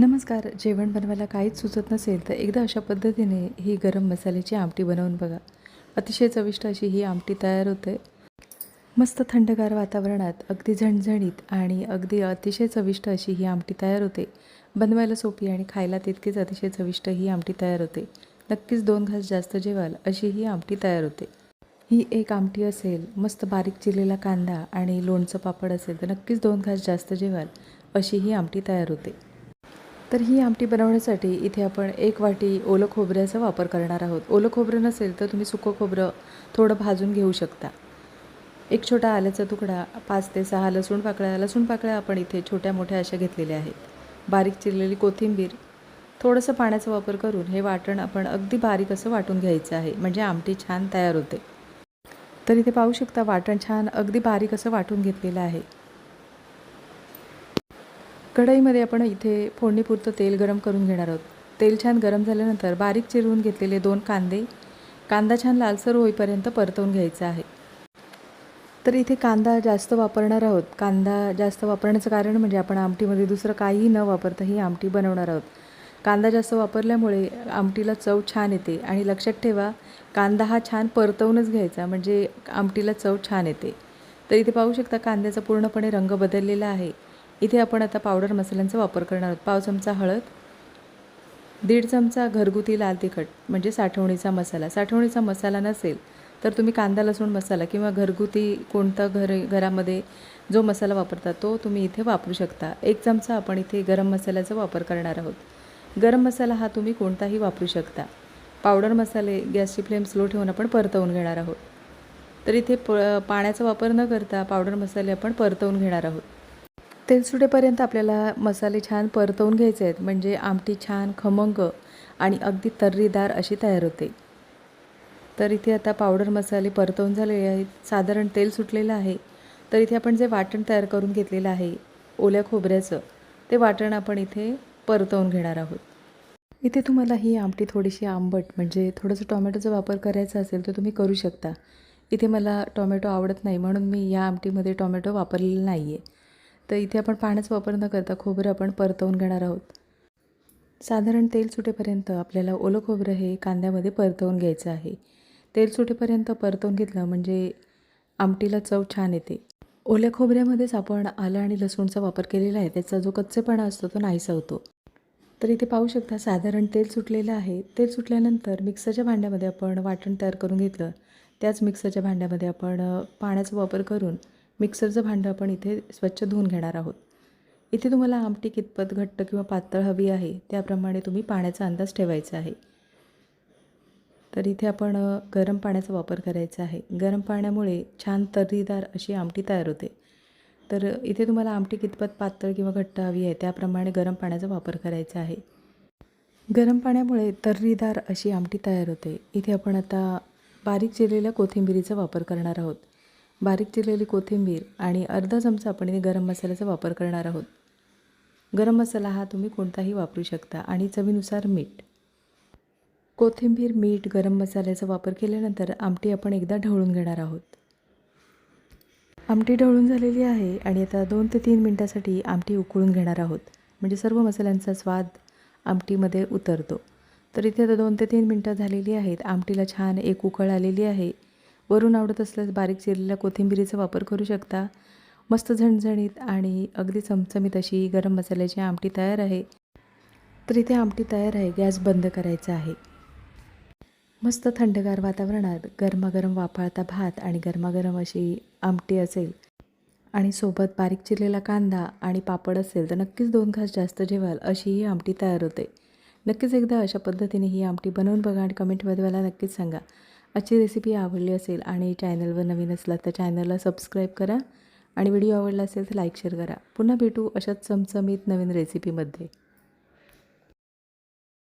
नमस्कार जेवण बनवायला काहीच सुचत नसेल तर एकदा अशा पद्धतीने ही गरम मसाल्याची आमटी बनवून बघा. अतिशय चविष्ट अशी ही आमटी तयार होते. मस्त थंडगार वातावरणात अगदी झणझणीत आणि अगदी अतिशय चविष्ट अशी ही आमटी तयार होते. बनवायला सोपी आणि खायला तितकीच अतिशय चविष्ट ही आमटी तयार होते. नक्कीच दोन घास जास्त जेवाल अशी ही आमटी तयार होते. ही एक आमटी असेल मस्त बारीक चिरलेला कांदा आणि लोणचं पापड असेल तर नक्कीच दोन घास जास्त जेवाल अशी ही आमटी तयार होते. तर ही आमटी बनवण्यासाठी इथे आपण एक वाटी ओलं खोबऱ्याचा वापर करणार आहोत. ओलं खोबरं नसेल तर तुम्ही सुकं खोबरं थोडं भाजून घेऊ शकता. एक छोटा आल्याचा तुकडा पाच ते सहा लसूण पाकळ्या लसूण पाकळ्या आपण इथे छोट्या मोठ्या अशा घेतलेल्या आहेत. बारीक चिरलेली कोथिंबीर थोडंसं पाण्याचा वापर करून हे वाटण आपण अगदी बारीक असं वाटून घ्यायचं आहे म्हणजे आमटी छान तयार होते. तर इथे पाहू शकता वाटण छान अगदी बारीक असं वाटून घेतलेलं आहे. कढईमध्ये आपण इथे फोडणीपुरतं तेल गरम करून घेणार आहोत. तेल छान गरम झाल्यानंतर बारीक चिरवून घेतलेले दोन कांदे कांदा छान लालसर होईपर्यंत परतवून घ्यायचा आहे. तर इथे कांदा जास्त वापरणार आहोत. कांदा जास्त वापरण्याचं कारण म्हणजे आपण आमटीमध्ये दुसरं काहीही न वापरता ही आमटी बनवणार आहोत. कांदा जास्त वापरल्यामुळे आमटीला चव छान येते आणि लक्षात ठेवा कांदा हा छान परतवूनच घ्यायचा म्हणजे आमटीला चव छान येते. तर इथे पाहू शकता कांद्याचा पूर्णपणे रंग बदललेला आहे. इथे आपण आता पावडर मसाल्यांचा वापर करणार आहोत. पाव चमचा हळद दीड चमचा घरगुती लाल तिखट म्हणजे साठवणीचा मसाला. साठवणीचा मसाला नसेल तर तुम्ही कांदा लसूण मसाला किंवा घरगुती कोणता घर घरामध्ये जो मसाला वापरता तो तुम्ही इथे वापरू शकता. एक चमचा आपण इथे गरम मसाल्याचा वापर करणार आहोत. गरम मसाला हा तुम्ही कोणताही वापरू शकता. पावडर मसाले गॅसची फ्लेम स्लो ठेवून आपण परतवून घेणार आहोत. तर इथे प पाण्याचा वापर न करता पावडर मसाले आपण परतवून घेणार आहोत. तेल सुटेपर्यंत आपल्याला मसाले छान परतवून घ्यायचे आहेत. म्हणजे आमटी छान खमंग आणि अगदी तर्रीदार अशी तयार होते. तर इथे आता पावडर मसाले परतवून झालेले आहेत. साधारण तेल सुटलेलं आहे. तर इथे आपण जे वाटण तयार करून घेतलेलं आहे ओल्या खोबऱ्याचं ते वाटण आपण इथे परतवून घेणार आहोत. इथे तुम्हाला ही आमटी थोडीशी आंबट म्हणजे थोडंसं टोमॅटोचा वापर करायचा असेल तर तुम्ही करू शकता. इथे मला टोमॅटो आवडत नाही म्हणून मी या आमटीमध्ये टोमॅटो वापरलेला नाही आहे तर इथे आपण पाण्याचा वापर न करता खोबरं आपण परतवून घेणार आहोत. साधारण तेल सुटेपर्यंत आपल्याला ओलं खोबरं हे कांद्यामध्ये परतवून घ्यायचं आहे. तेल सुटेपर्यंत परतवून घेतलं म्हणजे आमटीला चव छान येते. ओल्या खोबऱ्यामध्येच आपण आलं आणि लसूणचा वापर केलेला आहे. त्याचा जो कच्चेपणा असतो तो नाहीसा होतो. तर इथे पाहू शकता साधारण तेल सुटलेलं आहे. तेल सुटल्यानंतर मिक्सरच्या भांड्यामध्ये आपण वाटण तयार करून घेतलं. त्याच मिक्सरच्या भांड्यामध्ये आपण पाण्याचा वापर करून मिक्सरचं भांडं आपण इथे स्वच्छ धुवून घेणार आहोत. इथे तुम्हाला आमटी कितपत घट्ट किंवा पातळ हवी आहे त्याप्रमाणे तुम्ही पाण्याचा अंदाज ठेवायचा आहे. तर इथे आपण गरम पाण्याचा वापर करायचा आहे. गरम पाण्यामुळे छान तर्रीदार अशी आमटी तयार होते. तर इथे तुम्हाला आमटी कितपत पातळ किंवा घट्ट हवी आहे त्याप्रमाणे गरम पाण्याचा वापर करायचा आहे. गरम पाण्यामुळे तर्रीदार अशी आमटी तयार होते. इथे आपण आता बारीक चिरलेल्या कोथिंबिरीचा वापर करणार आहोत. बारीक चिरलेली कोथिंबीर आणि अर्धा चमचा आपण गरम मसाल्याचा वापर करणार आहोत. गरम मसाला हा तुम्ही कोणताही वापरू शकता आणि चवीनुसार मीठ. कोथिंबीर मीठ गरम मसाल्याचा वापर केल्यानंतर आमटी आपण एकदा ढवळून घेणार आहोत. आमटी ढवळून झालेली आहे आणि आता दोन ते तीन मिनटासाठी आमटी उकळून घेणार आहोत. म्हणजे सर्व मसाल्यांचा स्वाद आमटीमध्ये उतरतो. तर इथे आता दोन ते तीन मिनटं झालेली आहेत. आमटीला छान एक उकळ आलेली आहे. वरून आवडत असल्यास बारीक चिरलेल्या कोथिंबिरीचा वापर करू शकता. मस्त झणझणीत आणि अगदी चमचमीत अशी गरम मसाल्याची आमटी तयार आहे. तर इथे आमटी तयार आहे. गॅस बंद करायचा आहे. मस्त थंडगार वातावरणात गरमागरम वाफाळता भात आणि गरमागरम अशी आमटी असेल आणि सोबत बारीक चिरलेला कांदा आणि पापड असेल तर नक्कीच दोन घास जास्त जेवाल अशी ही आमटी तयार होते. नक्कीच एकदा अशा पद्धतीने ही आमटी बनवून बघा आणि कमेंटमध्ये मला नक्कीच सांगा. आजची रेसिपी आवडली असेल आणि चॅनलवर नवीन असला तर चॅनलला सबस्क्राईब करा आणि व्हिडिओ आवडला असेल तर लाईक शेअर करा. पुन्हा भेटू अशाच चमचमीत नवीन रेसिपीमध्ये